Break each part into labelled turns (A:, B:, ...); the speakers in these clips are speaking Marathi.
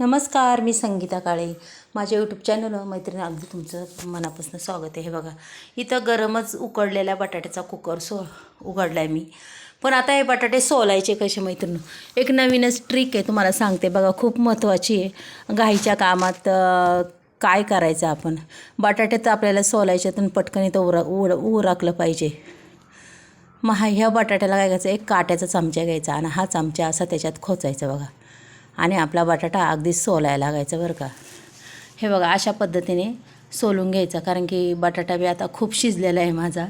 A: नमस्कार मी संगीता काळे. माझ्या यूट्यूब चॅनल मैत्रिणी अगदी तुमचं मनापासून स्वागत आहे. हे बघा इथं गरमच उकडलेल्या बटाट्याचा कुकर सो उघडला आहे मी. पण आता हे बटाटे सोलायचे कसे मैत्रिणी? एक नवीनच ट्रिक आहे तुम्हाला सांगते. बघा खूप महत्त्वाची आहे. घाईच्या कामात काय करायचं आपण? बटाटे तर आपल्याला सोलायच्यातून तर पटकन इथं उरा उर उराकलं पाहिजे. मग ह्या बटाट्याला काय करायचं? एक काट्याचा चमचा घ्यायचा आणि हा चमचा असा त्याच्यात खोचायचा बघा. आणि आपला बटाटा अगदी सोलायला लागायचा बरं का. हे बघा अशा पद्धतीने सोलून घ्यायचा कारण की बटाटा बी आता खूप शिजलेला आहे माझा.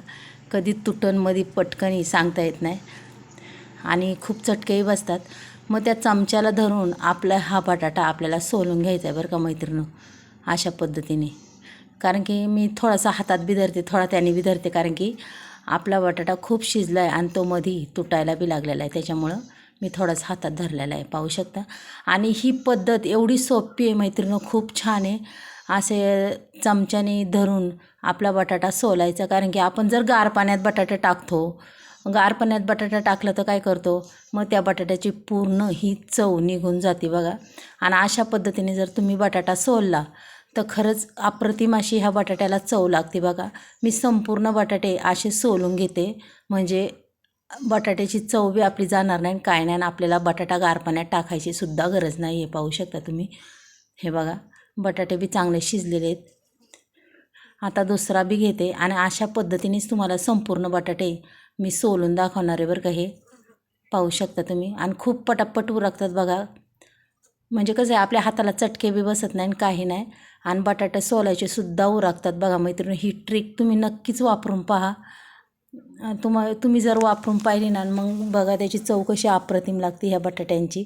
A: कधी तुटनमध्ये पटकनही सांगता येत नाही. आणि खूप चटकेही बसतात. मग त्या चमच्याला धरून आपला हा बटाटा आपल्याला सोलून घ्यायचा आहे बरं का मैत्रिणी अशा पद्धतीने. कारण की मी थोडासा हातात बी धरते थोडा त्याने बी धरते कारण की आपला बटाटा खूप शिजला आहे आणि तो मधी तुटायला बी लागलेला आहे. त्याच्यामुळं मी थोडासा हातात धरलेला आहे पाहू शकता. आणि ही पद्धत एवढी सोपी आहे मैत्रिणं खूप छान आहे. असे चमच्याने धरून आपला बटाटा सोलायचा कारण की आपण जर गार पाण्यात बटाटे टाकतो गार पाण्यात बटाटा टाकलं तर काय करतो? मग त्या बटाट्याची पूर्ण ही चव निघून जाते बघा. आणि अशा पद्धतीने जर तुम्ही बटाटा सोलला तर खरंच अप्रतिम अशी ह्या बटाट्याला चव लागते बघा. मी संपूर्ण बटाटे असे सोलून घेते. म्हणजे बटाट्याची चव बी आपली जाणार नाही काय नाही आणि आपल्याला बटाटा गार पाण्यात टाकायची सुद्धा गरज नाही आहे पाहू शकता तुम्ही. हे बघा बटाटे बी चांगले शिजलेले आहेत. आता दुसरा बी घेते आणि अशा पद्धतीनेच तुम्हाला संपूर्ण बटाटे मी सोलून दाखवणार आहे बरं का हे. पाहू शकता तुम्ही. आणि खूप पटापट उरकतात बघा. म्हणजे कसं आहे आपल्या हाताला चटके बी बसत नाही आणि काही नाही. आणि बटाटे सोलायचे सुद्धा उरकतात बघा मैत्रिणी. ही ट्रिक तुम्ही नक्कीच वापरून पहा. तुम्हा तुम्ही जर वापरून पाहिली ना मग बघा त्याची चव कशी अप्रतिम लागते ह्या बटाट्यांची.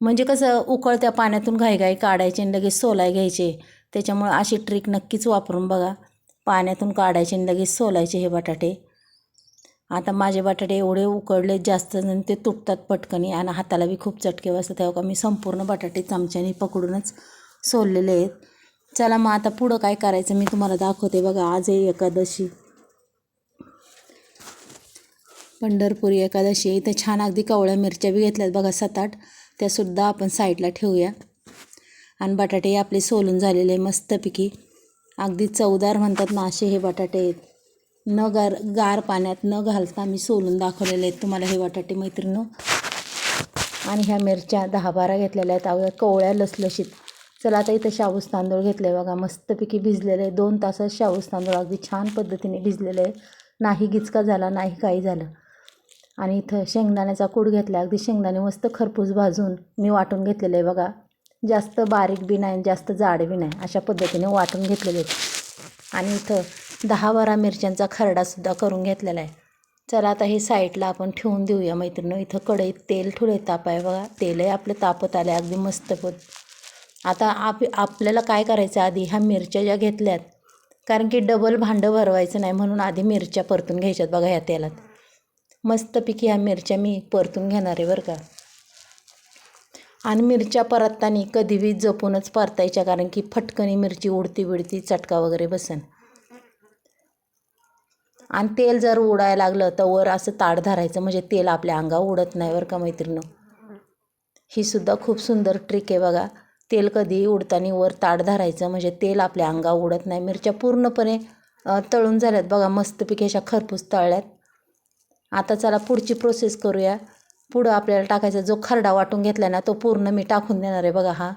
A: म्हणजे कसं उकळत्या पाण्यातून घाईघाई काढायचे आणि लगेच सोलाय घ्यायचे. त्याच्यामुळं अशी ट्रिक नक्कीच वापरून बघा. पाण्यातून काढायचे आणि लगेच सोलायचे हे बटाटे. आता माझे बटाटे एवढे उकडले जास्त जण ते तुटतात पटकनी आणि हाताला बी खूप चटके बसतात. तेव्हा का मी संपूर्ण बटाटे चमच्याने पकडूनच सोललेले आहेत. चला मग आता पुढं काय करायचं मी तुम्हाला दाखवते बघा. आज एकादशी. पंढरपुरी एकादशी इथं छान अगदी कवळ्या मिरच्या बी घेतल्यात बघा सात आठ त्यासुद्धा आपण साईडला ठेवूया. आणि बटाटे आपले सोलून झालेले मस्तपैकी. अगदी चवदार म्हणतात ना असे हे बटाटे आहेत. न गार गार पाण्यात न घालता मी सोलून दाखवलेले आहेत तुम्हाला हे बटाटे मैत्रिणी आणि ह्या मिरच्या दहा बारा घेतलेल्या आहेत. अवघ्या कवळ्या लसलशीत. चला आता इथं शाबूस तांदूळ घेतले बघा मस्तपैकी भिजलेले आहे. दोन तासात शाबूस तांदूळ अगदी छान पद्धतीने भिजलेले आहे. नाही गिचका झाला नाही काही झालं. आणि इथं शेंगदाण्याचा कूड घेतला. अगदी शेंगदाणे मस्त खरपूस भाजून मी वाटून घेतलेलं आहे बघा. जास्त बारीक बी नाही जास्त जाड बी नाही अशा पद्धतीने वाटून घेतलेले आहेत. आणि इथं दहा बारा मिरच्यांचा खरडासुद्धा करून घेतलेला आहे. चला आता हे साईडला आपण ठेवून देऊया मैत्रिणी. इथं कढईत तेल थोडे ताप आहे बघा. तेलही आपलं तापत आलं अगदी मस्त पत आता आप आपल्याला काय करायचं आधी? ह्या मिरच्या ज्या घेतल्यात कारण की डबल भांडं भरवायचं नाही म्हणून आधी मिरच्या परतून घ्यायच्यात बघा ह्या तेलात. मस्तपैकी ह्या मिरच्या मी परतून घेणार आहे बरं का. आणि मिरच्या परतताना कधी वीज जपूनच परतायच्या कारण की फटकनी मिरची उडती बिडती चटका वगैरे बसन. आणि तेल जर उडायला लागलं तर वर असं ताड धरायचं म्हणजे तेल आपल्या अंगावर उडत नाही बरं का मैत्रिणं ही सुद्धा खूप सुंदर ट्रिक आहे बघा. तेल कधीही उडताना वर ताड धरायचं म्हणजे तेल आपल्या अंगावर उडत नाही. मिरच्या पूर्णपणे तळून झाल्यात बघा मस्तपैकी अशा खरपूस तळल्यात. आता चला पुढची प्रोसेस करूया. पुढं आपल्याला टाकायचा जो खरडा वाटून घेतला ना तो पूर्ण मी टाकून देणार आहे बघा हा.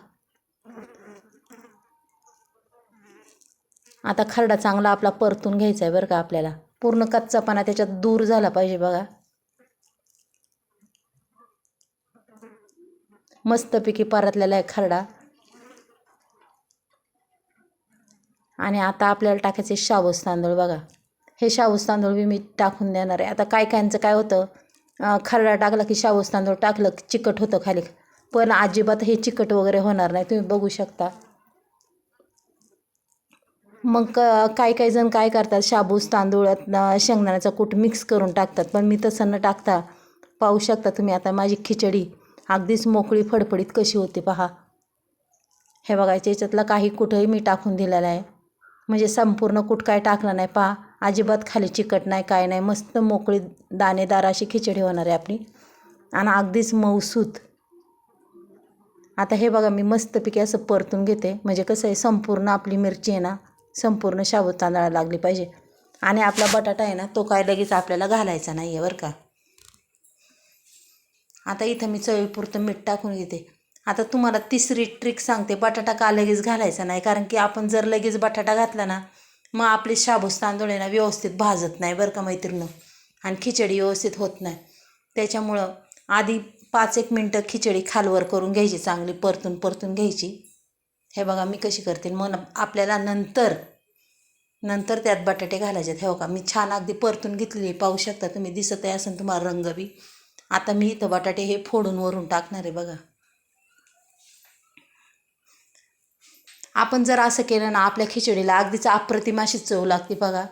A: आता खरडा चांगला आपला परतून घ्यायचा आहे बरं का आपल्याला. पूर्ण कच्चापणा त्याच्यात दूर झाला पाहिजे बघा. मस्तपैकी परतलेला आहे खरडा. आणि आता आपल्याला टाकायचे शाबूस तांदूळ बघा. हे शाबूस तांदूळ बी मी टाकून देणार आहे. आता काय कायचं काय होतं? खरडा टाकला की शाबूस तांदूळ टाकलं की चिकट होतं खाली. पण अजिबात हे चिकट वगैरे होणार नाही. तुम्ही बघू शकता. मग क काही काही जण काय करतात? शाबूस तांदूळात शेंगदाण्याचा कूट मिक्स करून टाकतात. पण मी तसं न टाकता पाहू शकता तुम्ही आता माझी खिचडी. अगदीच मोकळी फडफडीत कशी होते पहा. हे बघायचे याच्यातलं काही कुठंही मी टाकून दिलेलं आहे. म्हणजे संपूर्ण कूट काय टाकलं नाही पहा. अजिबात खाली चिकट नाही काय नाही. मस्त मोकळी दाणेदार अशी खिचडी होणार आहे आपली. आणि अगदीच मऊसूत. आता हे बघा मी मस्तपैकी असं परतून घेते. म्हणजे कसं आहे संपूर्ण आपली मिरची आहे ना संपूर्ण शाबूत तांदळाला लागली पाहिजे. आणि आपला बटाटा आहे ना तो काय लगेच आपल्याला घालायचा नाही आहे बरं का. आता इथं मी चवीपुरतं मीठ टाकून घेते. आता तुम्हाला तिसरी ट्रिक सांगते बटाटा का लगेच घालायचा नाही? कारण की आपण जर लगेच बटाटा घातला ना मग आपले शाबूस तांदूळ आहे ना व्यवस्थित भाजत नाही बरं का मैत्रिणं. आणि खिचडी व्यवस्थित होत नाही. त्याच्यामुळं आधी पाच एक मिनटं खिचडी खालवर करून घ्यायची चांगली परतून परतून घ्यायची. हे बघा मी कशी करते मन आपल्याला नंतर नंतर त्यात बटाटे घालायचे हे बघा मी छान अगदी परतून घेतलेली पाहू शकता तुम्ही दिसत आहे असं तुम्हाला रंग बी. आता मी इथं बटाटे हे फोडून वरून टाकणार आहे बघा. आपण जर असं केलं ना आपल्या खिचडीला अगदीच अप्रतिम अशी चव लागते बघा.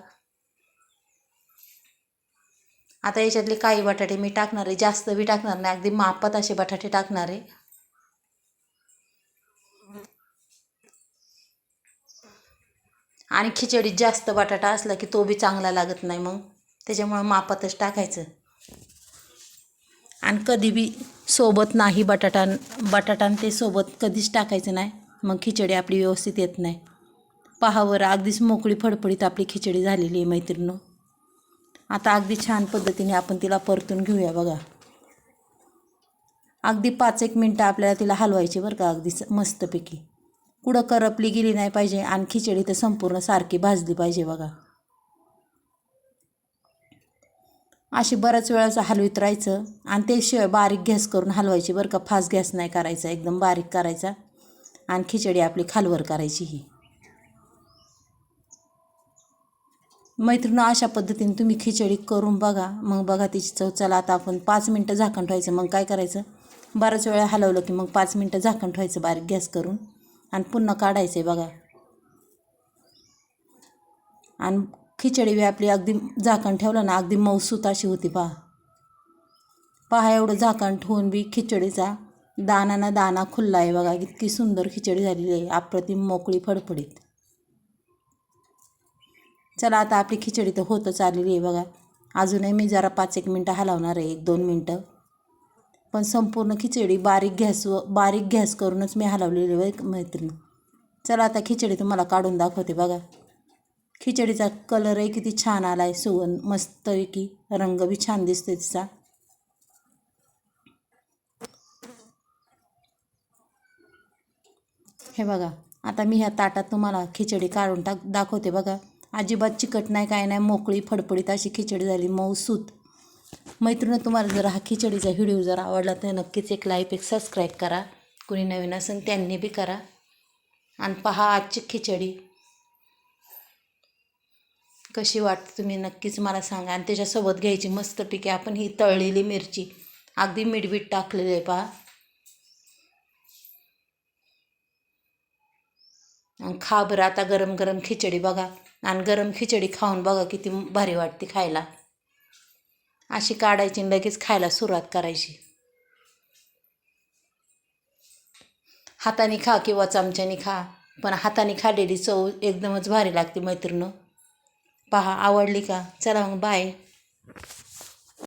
A: आता याच्यातले काही बटाटे मी टाकणार आहे. जास्त बी टाकणार नाही. अगदी मापात असे बटाटे टाकणार आहे. आणि खिचडीत जास्त बटाटा असला की तो बी चांगला लागत नाही मग. त्याच्यामुळं मापातच टाकायचं. आणि कधी बी सोबत नाही बटाटा बटाटा आणि ते सोबत कधीच टाकायचं नाही. मग खिचडी आपली व्यवस्थित येत नाही. पहावर अगदीच मोकळी फडफडीत आपली खिचडी झालेली आहे मैत्रिणी आता अगदी छान पद्धतीने आपण तिला परतून घेऊया बघा. अगदी पाच एक मिनटं आपल्याला तिला हलवायची बरं का अगदी मस्तपैकी. कुठं करपली गेली नाही पाहिजे आणि खिचडी तर संपूर्ण सारखी भाजली पाहिजे बघा. अशी बऱ्याच वेळाचं हलवीत राहायचं आणि ते शिवाय बारीक गॅस करून हलवायची बरं का फास्ट गॅस नाही करायचा एकदम बारीक करायचा. आणि खिचडी आपली खालवर करायची ही. मैत्रिणी अशा पद्धतीने तुम्ही खिचडी करून बघा. मग बघा तिची चव. चला आता आपण पाच मिनटं झाकण ठेवायचं. मग काय करायचं? बऱ्याच वेळा हलवलं की मग पाच मिनटं झाकण ठेवायचं बारीक गॅस करून. आणि पुन्हा काढायचं आहे बघा. आणि खिचडी बी आपली अगदी झाकण ठेवलं ना अगदी मऊसूत अशी होती पहा. पहा एवढं झाकण ठेवून बी खिचडीचा दाना ना दाना खुल्ला आहे बघा इतकी सुंदर खिचडी झालेली आहे. अप्रतिम मोकळी फडफडीत. चला आता आपली खिचडी तर होतच आलेली आहे बघा. अजूनही मी जरा पाच एक मिनटं हलवणार आहे एक दोन मिनटं. पण संपूर्ण खिचडी बारीक गॅस बारीक गॅस करूनच मी हलवलेली आहे मैत्रीण. चला आता खिचडी तुम्हाला काढून दाखवते बघा. खिचडीचा कलरही किती छान आला आहे सुगंध मस्तपैकी रंग बी छान दिसतो तिचा. हे बघा. आता मी ह्या ताटात तुम्हाला खिचडी काढून टाक दाखवते बघा. अजिबात चिकट नाही काय नाही मोकळी फडफडीत अशी खिचडी झाली मऊसूत मैत्रिणी तुम्हाला जर हा खिचडीचा व्हिडिओ जर आवडला तर नक्कीच एक लाईक एक सबस्क्राईब करा. कुणी नवीन असेल त्यांनी बी करा. आणि पहा आजची खिचडी. कशी वाटते तुम्ही नक्कीच मला सांगा. आणि त्याच्यासोबत घ्यायची मस्तपैकी आपण ही तळलेली मिरची. अगदी मीठबीठ टाकलेली आहे पहा. खा बरं आता गरम गरम खिचडी बघा. आणि गरम खिचडी खाऊन बघा किती भारी वाटते खायला. अशी काढायची आणि लगेच खायला सुरुवात करायची. हाताने खा किंवा चमच्याने खा पण हाताने खाल्लेली चव एकदमच भारी लागते मैत्रिणं पहा आवडली का? चला मग बाय